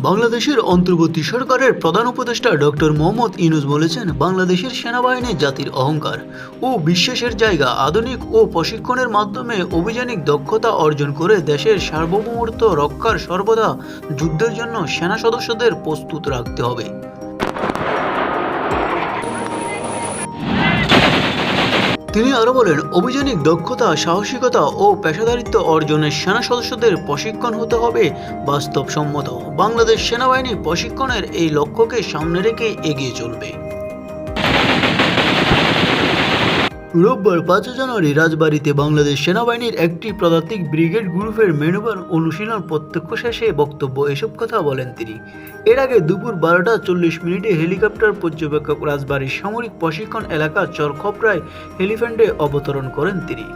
বাংলাদেশের অন্তর্বর্তী সরকারের প্রধান উপদেষ্টা ডক্টর মোহাম্মদ ইনুস বলেছেন, বাংলাদেশের সেনাবাহিনী জাতির অহংকার ও বিশ্বাসের জায়গা আধুনিক ও প্রশিক্ষণের মাধ্যমে অভিযানিক দক্ষতা অর্জন করে দেশের সার্বভৌমত্ব রক্ষার সর্বদা যুদ্ধের জন্য সেনা সদস্যদের প্রস্তুত রাখতে হবে। তিনি আরও বলেন, অভিযানিক দক্ষতা, সাহসিকতা ও পেশাদারিত্ব অর্জনের সেনা সদস্যদের প্রশিক্ষণ হতে হবে বাস্তবসম্মত। বাংলাদেশ সেনাবাহিনী প্রশিক্ষণের এই লক্ষ্যকে সামনে রেখে এগিয়ে চলবে। রোববার পাঁচই জানুয়ারি রাজবাড়িতে বাংলাদেশ সেনাবাহিনীর একটি পদাতিক ব্রিগেড গ্রুপের মেনুবার অনুশীলন প্রত্যক্ষ শেষে বক্তব্য এসব কথা বলেন তিনি। এর আগে দুপুর বারোটা চল্লিশ মিনিটে হেলিকপ্টার পর্যবেক্ষক রাজবাড়ির সামরিক প্রশিক্ষণ এলাকা চরখপড়ায় হেলিফ্যান্ডে অবতরণ করেন তিনি।